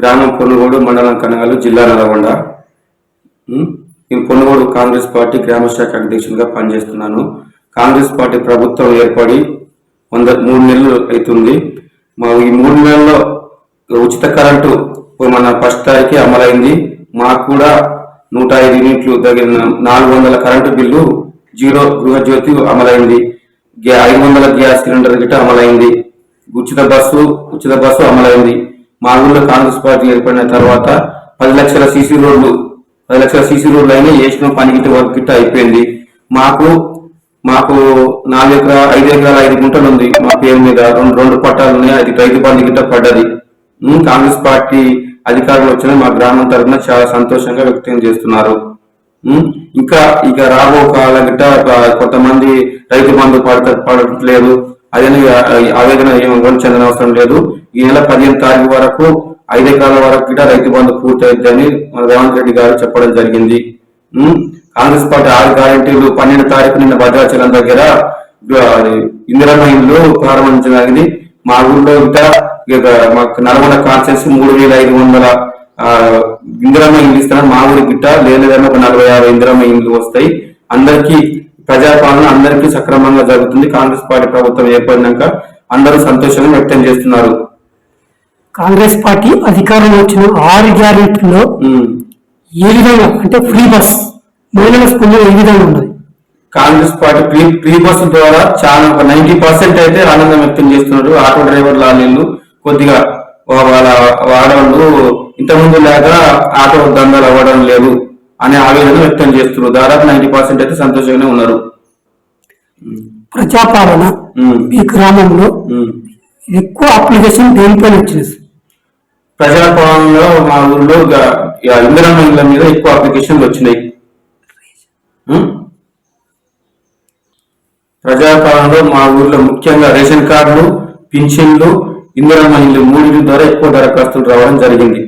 గ్రామం పొన్నుగోడు మండలం కనగలు జిల్లా నల్గొండ. నేను పొన్నుగోడు కాంగ్రెస్ పార్టీ గ్రామ శాఖ అధ్యక్షునిగా పనిచేస్తున్నాను. కాంగ్రెస్ పార్టీ ప్రభుత్వం ఏర్పడి వంద మూడు నెలలు అవుతుంది. మా ఈ మూడు నెలల్లో ఉచిత కరెంటు మన ఫస్ట్ తారీఖు అమలైంది. మాకు కూడా నూట ఐదు యూనిట్లు తగిన నాలుగు వందల కరెంటు బిల్లు జీరో గృహజ్యోతి అమలైంది. గ్యా- ఐదు వందల గ్యాస్ సిలిండర్ గిట్ట అమలైంది. ఉచిత బస్సు ఉచిత బస్సు అమలైంది. మా ఊళ్ళో కాంగ్రెస్ పార్టీ ఏర్పడిన తర్వాత పది లక్షల సీసీ రోడ్లు పది లక్షల సీసీ రోడ్లు అయినా వేసిన పని గిట్ట వర్క్ గిట్ట అయిపోయింది. మాకు మాకు నాలుగు ఎకరా ఐదు ఎకరాల ఐదు గుంటలు ఉంది మా పేరు మీద రెండు రెండు పట్టాలు ఉన్నాయి అది రైతు బంధు గిట్ట పడ్డది. కాంగ్రెస్ పార్టీ అధికారులు వచ్చిన మా గ్రామం తరఫున చాలా సంతోషంగా వ్యక్తం చేస్తున్నారు. ఇంకా ఇక రాబో కాలం గిట్ట కొంతమంది రైతు బంధు పడత పడట్లేదు. అదే ఆవేదన ఏమి చెందనవసరం లేదు. ఈ నెల పదిహేను తారీఖు వరకు ఐదు ఎకరాల వరకు గిట్ట రైతు బంధు పూర్తయిద్దని మన రేవంత్ రెడ్డి గారు చెప్పడం జరిగింది. కాంగ్రెస్ పార్టీ ఆరు గ్యారంటీలు పన్నెండు తారీఖు నిన్న భద్రాచలం దగ్గర ఆ, ఇందిరమ్మ ఇల్లు ప్రారంభించడానికి మా ఊళ్ళో గిట్ట మాకు నల్గొండ కాన్సెన్స్ మూడు వేల ఐదు వందల ఆ, ఇందిరమ్మ ఇల్లు ఇస్తాను మా ఊరి గిట్ట లేదన్నా ఒక నలభై యాభై ఇందిరమ్మ ఇల్లు వస్తాయి. అందరికీ ప్రజాపాలన అందరికీ సక్రమంగా జరుగుతుంది. కాంగ్రెస్ పార్టీ ప్రభుత్వం ఏర్పడినాక అందరూ సంతోషంగా వ్యక్తం చేస్తున్నారు. కాంగ్రెస్ పార్టీ అధికారంలో వచ్చిన ఆరు గ్యారెంటీల్లో ఉమ్. ఏ విధంగా అంటే ఫ్రీ బస్ మహిళల స్పందన ఏ విధంగా ఉన్నది Congress party free free bus ద్వారా చాలా ఒక నైన్టీ పర్సెంట్ అయితే ఆనందం వ్యక్తం చేస్తున్నారు ఆటో డ్రైవర్ లాలీలు కొద్దిగా వాళ్ళ వాడవాళ్ళు ఇంతకుముందు లేక ఆటో దందాలు అవ్వడం లేదు అనే ఆవేదన వ్యక్తం చేస్తున్నారు. దాదాపు నైన్టీ పర్సెంట్ అయితే సంతోషంగానే ఉన్నారు. ప్రజాపాలన ఈ గ్రామంలో. ఎక్కువ అప్లికేషన్ దేనిపైన వచ్చింది? ప్రజాపాలనలో మా ఊర్లో ఇందిరమ్మ ఇళ్ళ మీద ఎక్కువ అప్లికేషన్లు వచ్చినాయి? ప్రజాపాలనలో మా ఊర్లో ముఖ్యంగా రేషన్ కార్డులు పింఛన్లు ఇందిరమ్మ ఇల్లు మూడింటి ద్వారా ఎక్కువ దరఖాస్తులు రావడం జరిగింది.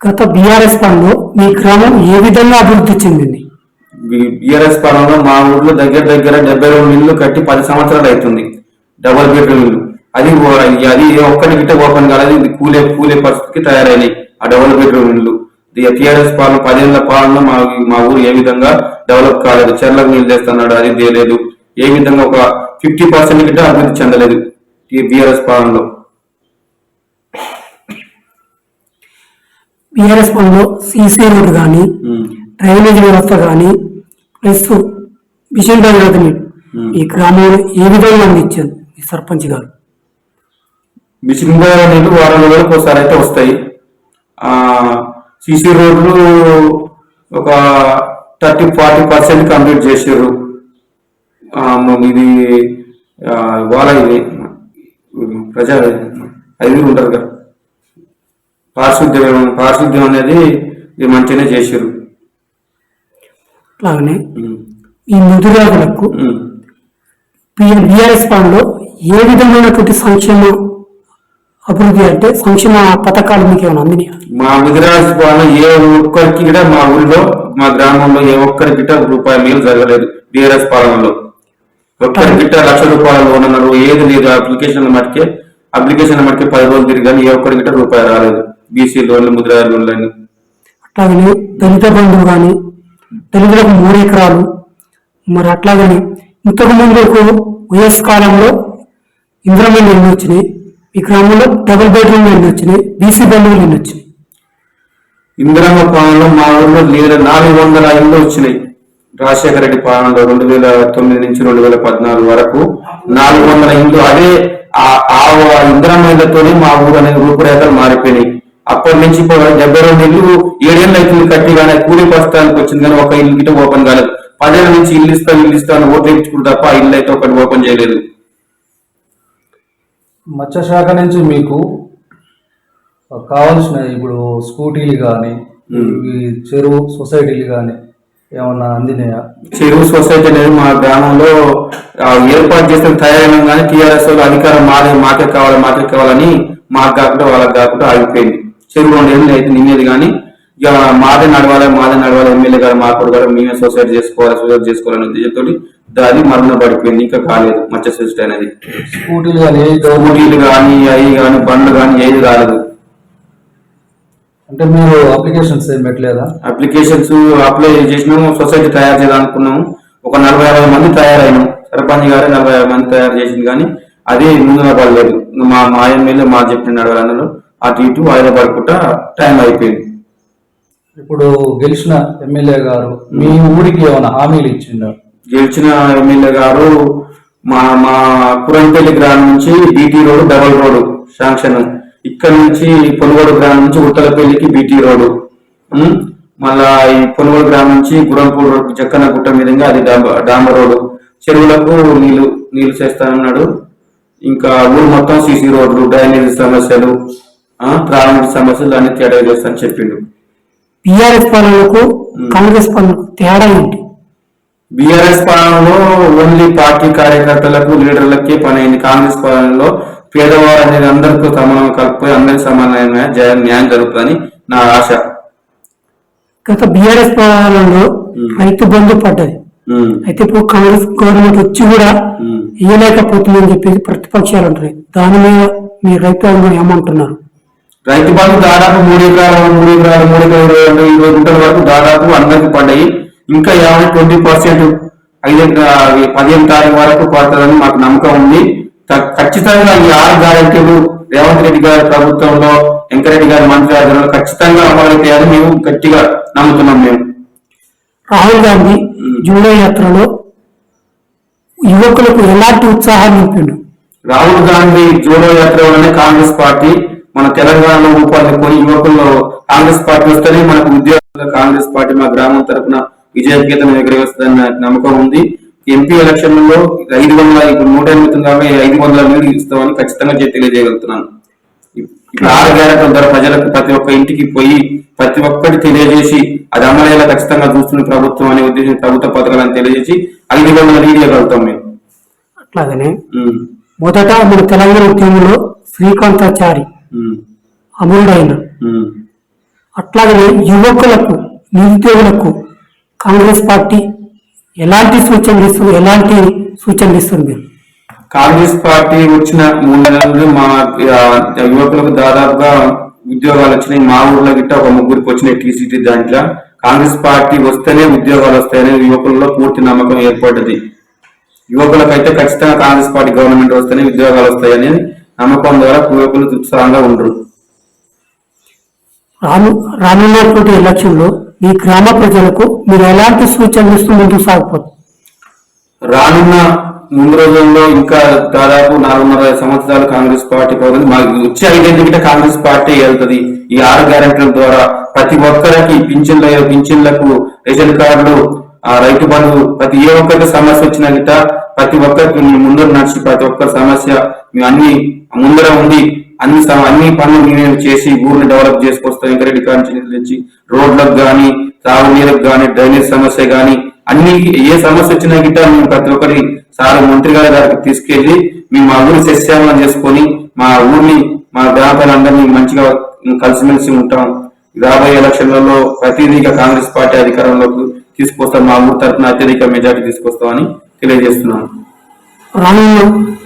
గత బీఆర్ఎస్ పాలనలో మీ గ్రామం ఏ విధంగా అభివృద్ధి చెందింది? బిఆర్ఎస్ పాలనలో మా ఊర్లో దగ్గర దగ్గర డెబ్బై రెండు ఇల్లు కట్టి పది సంవత్సరాలు అవుతుంది. డబుల్ బెడ్రూమ్ ఇల్లు అది అది ఏ ఒక్కటి గిట్ట ఓపెన్ కాలేదు. ఇది కూలే కూలే పరిస్థితికి తయారైనాయి. ఆ డబుల్ బెడ్రూమ్ ఇల్లు. టీఆర్ఎస్ పాలన పదేళ్ళ పాలన మా మా ఊరు ఏ విధంగా డెవలప్ కాలేదు. చెర్లకు నీళ్ళు తెస్తున్నాడు అది తేలేదు ఏ విధంగా ఒక ఫిఫ్టీ పర్సెంట్ గిట్ట అభివృద్ధి చెందలేదు బీఆర్ఎస్ పాలనలో. బీఆర్ఎస్ పాలనలో సీసీ రోడ్డు కానీ. డ్రైనేజ్ వ్యవస్థ కానీ ప్లస్ మిషన్ భగీరథని ఈ గ్రామంలో ఏ విధంగా అందించారు ఈ సర్పంచ్ గారు? మిషన్ ద్వారా నీళ్ళు వారం రోజులకు ఒకసారి అయితే వస్తాయి. ఆ సిసి రోడ్లు ఒక థర్టీ ఫార్టీ పర్సెంట్ కంప్లీట్ చేసారు ఇది వాళ్ళ ఇది ప్రజా ఐదుగురు ఉంటారు కదా. పారిశుద్ధ్యం పారిశుద్ధ్యం అనేది ఇది మంచిగానే చేసారు అలాగనే ఈ ముదిరాజులకు బీఆర్ఎస్ పాలనలో ఏ విధమైనటువంటి సంక్షేమ అభివృద్ధి అంటే సంక్షేమ పథకాలు మీకు ఏమైనా అందినాయా? మా పాలన ఏ ఒక్కరికి కూడా మా ఊరిలో మా గ్రామంలో ఏ ఒక్కరికి రూపాయి మేలు జరగలేదు బీఆర్ఎస్ పాలనలో. ఒక్కరి గిట్ట లక్ష రూపాయలు లోన్ అన్నారు ఏది లేదు అప్లికేషన్ మటుకే అప్లికేషన్ మటుకే పది రోజులు తిరిగి కానీ ఏ ఒక్కరి గిట్ట రూపాయి రాలేదు. బీసీ లోన్లు ముద్రా లోన్లు అని అట్లాగనే దళిత బంధువు కానీ దళితులకు మూడు ఎకరాలు మరి అట్లాగనే ఇంతకు ముందు వైఎస్ కాలంలో ఇంద్రమల్లి ఎన్ని వచ్చినాయి. ఈ గ్రామంలో డబుల్ బెడ్రూమ్ ఎన్ని వచ్చినాయి? బీసీ బంధువులు ఎన్ని వచ్చినాయి? ఇందిరమ్మ పాలనలో మా ఊర్లో లేదా నాలుగు వందల ఇళ్ళు వచ్చినాయి. రాజశేఖర రెడ్డి పాలనలో రెండు వేల తొమ్మిది నుంచి రెండు వేల పద్నాలుగు వరకు నాలుగు వందల ఇండ్లు అదే ఆ- ఇందిరమ్మ ఇళ్ళతోనే మా ఊరు అనేది రూపురేఖలు మారిపోయినాయి. అప్పటి నుంచి డెబ్బై రెండు ఇల్లు ఏడేళ్ళు అవుతుంది కట్టి కానీ కూలి ప్రస్తుతానికి వచ్చింది కానీ ఒక ఇల్లు గిట్ట ఓపెన్ కాలేదు. పదేళ్ళ నుంచి ఇల్లు ఇస్తాను ఇల్లు ఇస్తాను ఓట్లు ఇచ్చుకుంటూ తప్ప ఆ ఇల్లు అయితే ఒకటి ఓపెన్ చేయలేదు. మత్స్యశాఖ నుంచి మీకు కావాల్సిన ఇప్పుడు స్కూటీలు కానీ ఈ చెరువు సొసైటీలు కానీ ఏమన్నా అందినాయా? చెరువు సొసైటీ అనేది మా గ్రామంలో ఏర్పాటు చేసిన తయారైన కానీ టీఆర్ఎస్ అధికారం మాదే మాకే కావాలి మాకే కావాలని మాకు కాకుండా వాళ్ళకి కాకుండా ఆగిపోయింది. చెరువు రెండు ఏళ్ళు అయితే నిన్నేది కానీ ఇక మాదే నడవాలి మాదే నడవాలి ఎమ్మెల్యే గారు మా కూడా గారు మేమే సొసైటీ చేసుకోవాలి సొసైటీ చేసుకోవాలనే ఉద్దేశంతో దాని మరణ పడిపోయింది ఇంకా కాలేదు మత్స్య సొసైటీ అనేది. స్కూటీలు కానీ స్కూటీలు కానీ అవి కానీ బండ్లు కానీ ఏది రాలేదు. అంటే మీరు అప్లికేషన్స్ ఏం పెట్టలేదా? అప్లికేషన్స్ అప్లై చేసినాము సొసైటీ తయారు చేయాలనుకున్నాము. ఒక నలభై యాభై మంది తయారైనాం. సర్పంచ్ గారే నలభై యాభై మంది తయారు చేసింది కానీ అది ముందుగా పడలేదు. మా మా ఎమ్మెల్యే మా చెప్పిన నడవాలన్నారు అటు ఇటు వాయిదా పడుకుంటా టైం అయిపోయింది. ఇప్పుడు గెలిచిన ఎమ్మెల్యే గారు మీ ఊరికి ఏమైనా హామీలు ఇచ్చిండ్రు? గెలిచిన ఎమ్మెల్యే గారు మా మా కురంపల్లి గ్రామం నుంచి BT road double road sanction. ఇక్కడ నుంచి పొనుగోడు గ్రామం నుంచి ఉత్తలపల్లికి బీటీ రోడ్. మళ్ళా ఈ పొనుగోడు గ్రామం నుంచి గురంపూర్ రోడ్ జక్కన గుట్ట మీదుగా అది డాంబ- డాంబర్ రోడ్. చెరువులకు నీళ్ళు నీళ్ళు చేస్తానన్నాడు. ఇంకా ఊరు మొత్తం సీసీ రోడ్లు డ్రైనేజ్ సమస్యలు త్రాగునీటి సమస్యలు అన్ని తేడా చేస్తానని చెప్పిండు. బీఆర్ఎస్ పాలనకు కాంగ్రెస్ పాలనకు తేడా ఏంటి? బీఆర్ఎస్ పాలనలో ఓన్లీ పార్టీ కార్యకర్తలకు లీడర్లకే పని అయింది కాంగ్రెస్ పాలనలో పేదవారు అనేది అందరికీ సమానం కలిపి అందరికి సమానమైన జయ న్యాయం జరుగుతుందని నా ఆశ. గత బీఆర్ఎస్ పాలనలో రైతు బంధు పడ్డది. అయితే ఇప్పుడు కాంగ్రెస్ గవర్నమెంట్ వచ్చి కూడా ఉమ్. ఇయ్యలేకపోతుందని చెప్పేసి ప్రతిపక్షాలు అంటున్నాయి. దాని మీద మీ రైతాంగం ఏమంటున్నారు? రైతు బంధు దాదాపు మూడు ఎకరాలు మూడు ఎకరాలు మూడు ఎకరాలు ఇరవై గుంటల వరకు దాదాపు అందరికి పడ్డాయి. ఇంకా యాభై ట్వంటీ పర్సెంట్ ఐదు పదిహేను తారీఖు వరకు పడుతుందని మాకు నమ్మకం ఉంది. ఖచ్చితంగా ఈ ఆరు గ్యారెంటీలు రేవంత్ రెడ్డి గారి ప్రభుత్వంలో వెంకరెడ్డి గారి మంత్రి ఆధ్వర్యంలో ఖచ్చితంగా అమలవుతాయని మేము గట్టిగా నమ్ముతున్నాం మేము. రాహుల్ గాంధీ జూడో యాత్రలో యువకులకు ఎలాంటి ఉత్సాహాన్ని నింపిండు రాహుల్ గాంధీ జోడో యాత్ర వల్లనే కాంగ్రెస్ పార్టీ మన తెలంగాణలో ఊపందుకొని యువకుల్లో కాంగ్రెస్ పార్టీ వస్తేనే మనకు ఉద్యోగాలు కాంగ్రెస్ పార్టీ మా గ్రామం తరపున విజయకేతనం ఎగరవేస్తుందన్న నమ్మకం ఉంది. ఎంపీ ఎలక్షన్లలో ఐదు వందల ఇప్పుడు నూట ఎనిమిది ఉంది కాబట్టి ఐదు వందల నీళ్ళు ఇస్తామని ఖచ్చితంగా తెలియజేయగలుగుతున్నాను. ఇప్పుడు ఆరు గ్యారెంటీల ద్వారా ప్రజలకు ప్రతి ఒక్క ఇంటికి పోయి ప్రతి ఒక్కటి తెలియజేసి అది అమలయ్యేలా ఖచ్చితంగా చూస్తున్న ప్రభుత్వం అనే ఉద్దేశం ప్రభుత్వ పథకాలను తెలియజేసి ఐదు వందల నీళ్ళు ఇవ్వగలుగుతాం మేము. అట్లాగనే మొదట మన తెలంగాణ ఉద్యమంలో శ్రీకాంతాచారి అమరుడైన. అట్లాగనే యువకులకు నిరుద్యోగులకు కాంగ్రెస్ పార్టీ ఎలాంటి సూచనలు ఇస్తుంది? ఎలాంటి సూచనలు ఇస్తుంది మీరు? కాంగ్రెస్ పార్టీ వచ్చిన మూడు నెలల మా యువకులకు దాదాపుగా ఉద్యోగాలు వచ్చినాయి. మా ఊర్లో గిట్ట ఒక ముగ్గురికి వచ్చినాయి టీసీటీ దాంట్లో. కాంగ్రెస్ పార్టీ వస్తేనే ఉద్యోగాలు వస్తాయని యువకుల్లో పూర్తి నమ్మకం ఏర్పడ్డది. యువకులకైతే ఖచ్చితంగా కాంగ్రెస్ పార్టీ గవర్నమెంట్ వస్తేనే ఉద్యోగాలు వస్తాయని నమ్మకం ద్వారా యువకులు ఉత్సాహంగా ఉండరు. రాను రానున్నటువంటి ఎలక్షన్లో ఈ గ్రామ ప్రజలకు మీరు ఎలాంటి సూచనలు ఇస్తూ ముందుకు సాగిపోతుంది రానున్న ముందు రోజుల్లో ఇంకా దాదాపు నాలుగున్నర సంవత్సరాలు కాంగ్రెస్ పార్టీ పోతుంది. మాకు వచ్చే ఐదేళ్ళ కాంగ్రెస్ పార్టీ వెళ్తుంది. ఈ ఆరు గ్యారెంటీల ద్వారా ప్రతి ఒక్కరికి పింఛన్ల పింఛన్లకు రేషన్ కార్డులు ఆ రైతు బంధు ప్రతి ఏ ఒక్కరికి సమస్య వచ్చినా గిట్ట ప్రతి ఒక్కరికి మీ ముందర నడిచి ప్రతి ఒక్కరి సమస్య మేము అన్ని ముందర ఉండి అన్ని అన్ని పనులు మేము చేసి ఊరిని డెవలప్ చేసుకొస్తాం ఎంకరెడ్డి కాంచి తెచ్చి రోడ్లకు కానీ తాగునీళ్ళకు కానీ డ్రైనేజ్ సమస్య కానీ అన్ని ఏ సమస్య వచ్చినా గిట్ట మేము ప్రతి ఒక్కరి సార్ మంత్రి గారి దగ్గరికి తీసుకెళ్ళి మేము మా ఊరి సస్యామలం చేసుకొని మా ఊరిని మా గ్రామ మంచిగా కలిసిమెలిసి ఉంటాం. రాబోయే ఎలక్షన్లలో ప్రతిదీగా కాంగ్రెస్ పార్టీ అధికారంలోకి తీసుకొస్తాం మా ఊరి తరఫున అత్యధిక మెజార్టీ తీసుకొస్తామని తెలియజేస్తున్నాను రానున్న